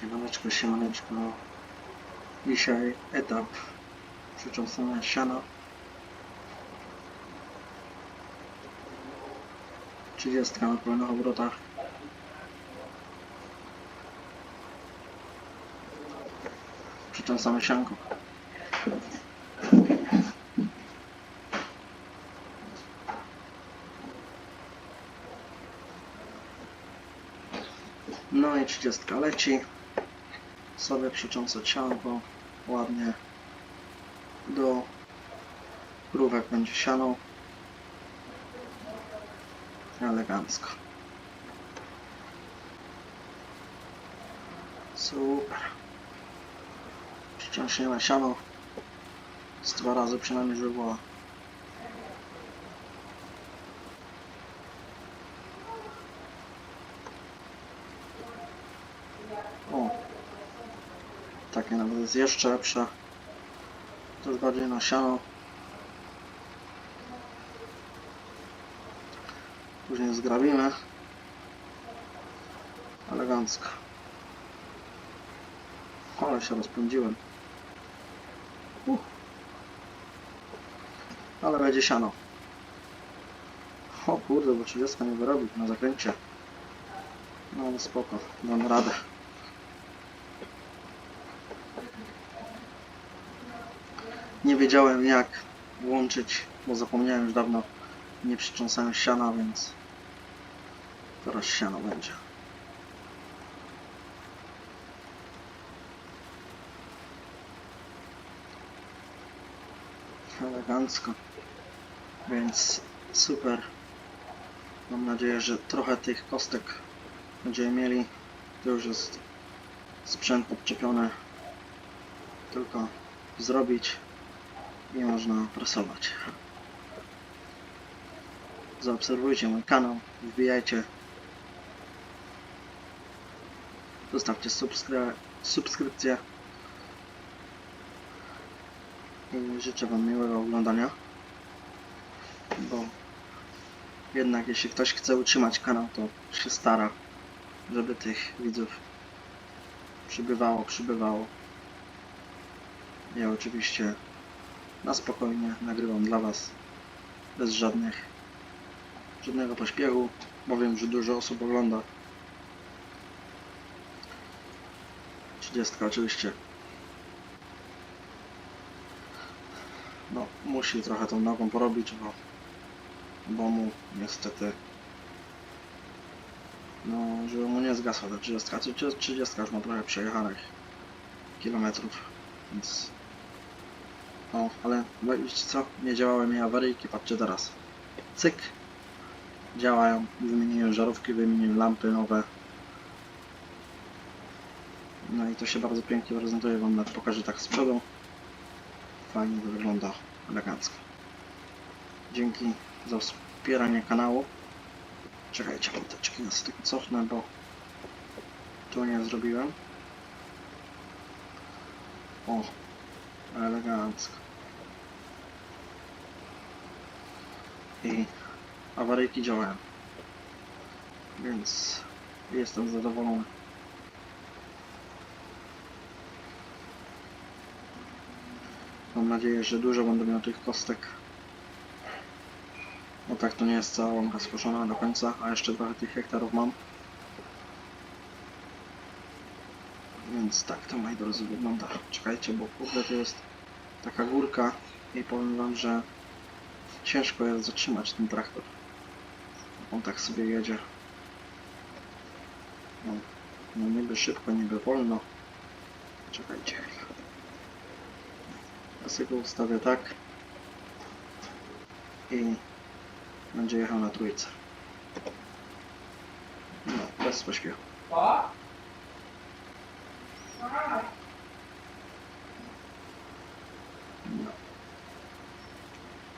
Siemaneczko, siemaneczko. Dzisiaj etap przycząsania siana. 30 na pełnych obrotach. Przycząsamy sianko. No i 30 leci. Sobie przycząsać sianko ładnie do krówek będzie siano elegancko. Super. Przyciągniemy siano. Z dwa razy przynajmniej żeby była o takie nawet jest jeszcze lepsze. To już bardziej na siano. Później zgrabimy. Elegancko. Ale się rozpędziłem. Uh. ale będzie siano. O kurde, bo 30 nie wyrobi na zakręcie. No ale spoko, dam radę nie wiedziałem jak włączyć, bo zapomniałem już dawno nie przycząsałem siana, więc teraz siano będzie. Elegancko. Więc super. Mam nadzieję, że trochę tych kostek będziemy mieli. To już jest sprzęt podczepiony. Tylko zrobić i można prasować. Zaobserwujcie mój kanał, wbijajcie. Zostawcie subskry subskrypcję. I życzę Wam miłego oglądania. Bo jednak jeśli ktoś chce utrzymać kanał, to się stara, żeby tych widzów przybywało, przybywało. Ja oczywiście na spokojnie nagrywam dla Was bez żadnych żadnego pośpiechu, bo wiem, że dużo osób ogląda. 30 oczywiście. No, musi trochę tą nogą porobić, bo, bo mu niestety no, żeby mu nie zgasła ta 30. 30 już ma trochę przejechanych kilometrów, więc o, ale wiecie co? Nie działały mi awaryjki, patrzcie teraz. Cyk. Działają. Wymieniłem żarówki, wymieniłem lampy nowe. No i to się bardzo pięknie prezentuje. Wam nawet pokażę tak z przodu. Fajnie to wygląda elegancko. Dzięki za wspieranie kanału. Czekajcie, moteczki ja z tego cofnę, bo tu nie zrobiłem. O, elegancko. I awaryjki działają. Więc jestem zadowolony. Mam nadzieję, że dużo będę miał tych kostek. Bo tak to nie jest cała łąka skoszona do końca, a jeszcze trochę tych hektarów mam. Więc tak to moi drodzy wygląda. Czekajcie, bo kurde to jest taka górka i powiem wam, że ciężko jest zatrzymać ten traktor. On tak sobie jedzie. No, no niby szybko, niby wolno. Czekajcie. Ja sobie go ustawię tak. I będzie jechał na trójce. No, bez pośpiechu.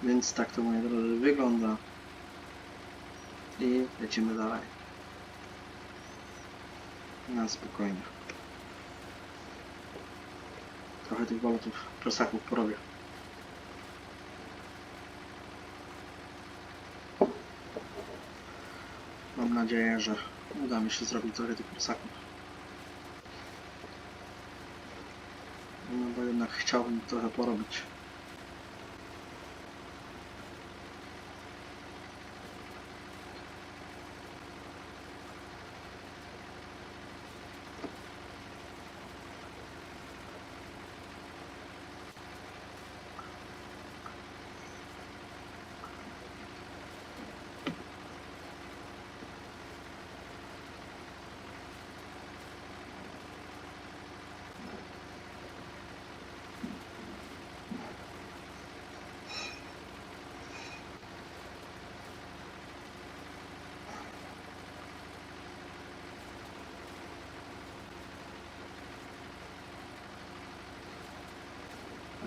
Więc tak to moi drodzy wygląda. I lecimy dalej. Na spokojnie. Trochę tych bolotów, prosaków porobię. Mam nadzieję, że uda mi się zrobić trochę tych prosaków. no chciałbym trochę porobić.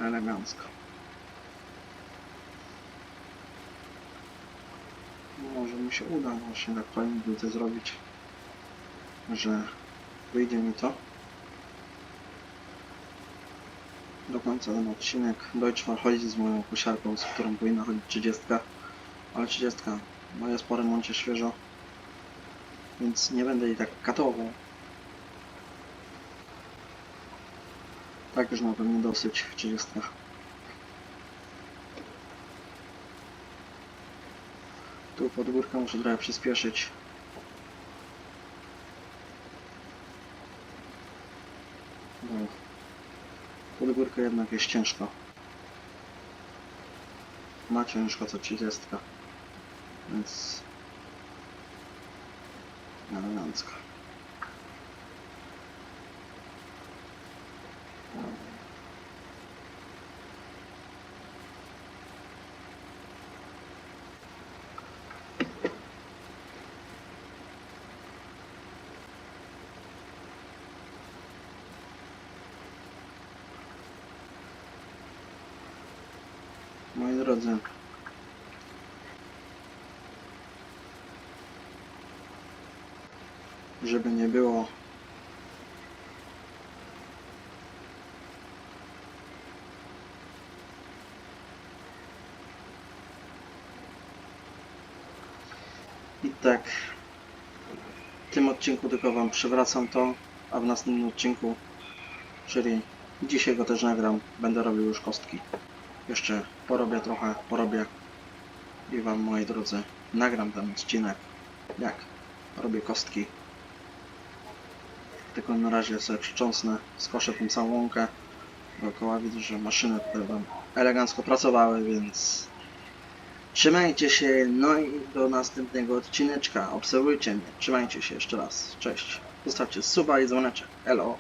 Elegancko. Może mi się uda właśnie tak fajnie to zrobić, że wyjdzie mi to. Do końca ten odcinek. Deutsch ma chodzić z moją kosiarką, z którą powinna chodzić 30, ale 30 no jest po remoncie świeżo, więc nie będę jej tak katował. Tak już na pewno dosyć 30. Tu pod górkę muszę trochę przyspieszyć. Bo pod górkę jednak jest ciężko. Ma ciężko co 30. Więc elegancko. Moi drodzy, żeby nie było. I tak. W tym odcinku tylko wam przywracam to, a w następnym odcinku, czyli dzisiaj go też nagram, będę robił już kostki jeszcze porobię trochę, porobię. I wam moi drodzy nagram ten odcinek. Jak? Robię kostki. Tylko na razie sobie przycząsnę, skoszę tą całą łąkę. Dookoła widzę, że maszyny tutaj wam elegancko pracowały, więc trzymajcie się, no i do następnego odcineczka, obserwujcie mnie, trzymajcie się jeszcze raz, cześć, zostawcie suba i dzwoneczek, hello